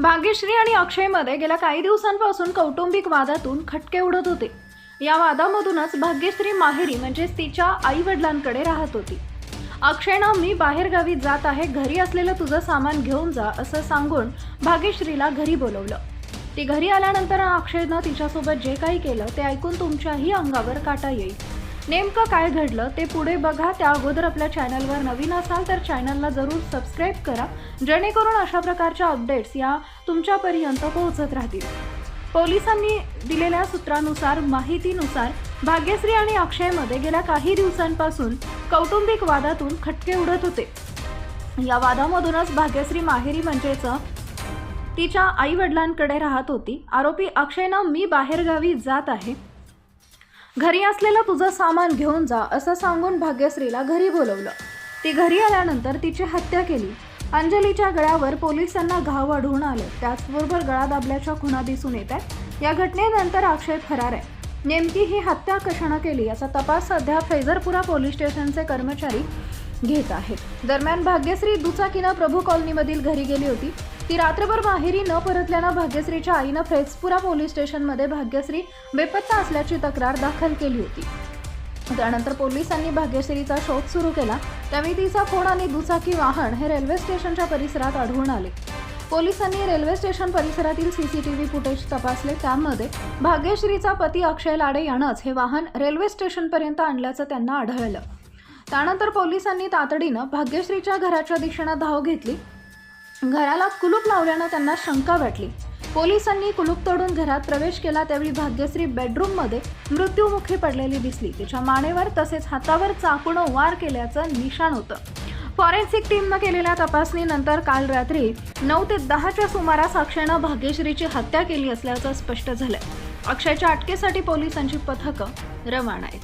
भाग्यश्री आणि अक्षयमध्ये गेल्या काही दिवसांपासून कौटुंबिक वादातून खटके उडत होते. या वादामधूनच भाग्यश्री माहेरी म्हणजेच तिच्या आई वडिलांकडे राहत होती. अक्षयनं मी बाहेरगावी जात आहे घरी असलेलं तुझं सामान घेऊन जा असं सांगून भाग्यश्रीला घरी बोलवलं. ती घरी आल्यानंतर अक्षयनं तिच्यासोबत जे काही केलं ते ऐकून तुमच्याही अंगावर काटा येईल. नेमकं काय घडलं ते पुढे बघा. त्या अगोदर आपल्या चॅनलवर नवीन असाल तर चॅनलला जरूर सबस्क्राईब करा. जेणेकरून अशा प्रकारच्या अपडेट्स या तुमच्यापर्यंत पोहोचत राहतील. पोलिसांनी दिलेल्या सूत्रानुसार माहितीनुसार भाग्यश्री आणि अक्षयमध्ये गेल्या काही दिवसांपासून कौटुंबिक वादातून खटके उडत होते. या वादामधूनच भाग्यश्री माहेरी म्हणजेच तिच्या आई वडिलांकडे राहत होती. आरोपी अक्षयनं मी बाहेरगावी जात आहे. घरी असलेलं तुझं सामान घेऊन जा असं सांगून भाग्यश्रीला घरी बोलवलं. ती घरी आल्यानंतर तिची हत्या केली. अंजलीच्या गळ्यावर पोलिसांना घाव आढळून आले. त्याचबरोबर गळा दाबल्याच्या खुणा दिसून येत आहेत. या घटनेनंतर अक्षय फरार आहे. नेमकी ही हत्या कशानं केली याचा तपास सध्या फैजरपुरा पोलीस स्टेशनचे कर्मचारी घेत आहेत. दरम्यान भाग्यश्री दुचाकीनं प्रभू कॉलनीमधील घरी गेली होती. ती रात्रभर माहेरी न परतल्यानं भाग्यश्रीच्या आईनं फेजपुरा पोलीस स्टेशनमध्ये भाग्यश्री बेपत्ता असल्याची तक्रार दाखल केली होती. त्यानंतर पोलिसांनी भाग्यश्रीचा शोध सुरू केला. त्यावेळी तिचा फोन आणि दुचाकी वाहन हे रेल्वे स्टेशनच्या परिसरात आढळून आले. पोलिसांनी रेल्वे स्टेशन परिसरातील सीसीटीव्ही फुटेज तपासले. त्यामध्ये भाग्यश्रीचा पती अक्षय लाडे यानंच हे वाहन रेल्वे स्टेशनपर्यंत आणल्याचं त्यांना आढळलं. त्यानंतर पोलिसांनी तातडीनं भाग्यश्रीच्या घराच्या दिशेनं धाव घेतली. घराला कुलूप लावल्यानं त्यांना शंका वाटली. पोलिसांनी कुलूप तोडून घरात प्रवेश केला त्यावेळी भाग्यश्री बेडरूममध्ये मृत्यूमुखी पडलेली दिसली. तिच्या मानेवर तसेच हातावर चाकूनं वार केल्याचं निशाण होतं. फॉरेन्सिक टीमनं केलेल्या तपासणीनंतर काल रात्री नऊ ते दहाच्या सुमारास अक्षयनं भाग्यश्रीची हत्या केली असल्याचं स्पष्ट झालं अक्षयच्या अटकेसाठी पोलिसांची पथकं रवाना आहेत.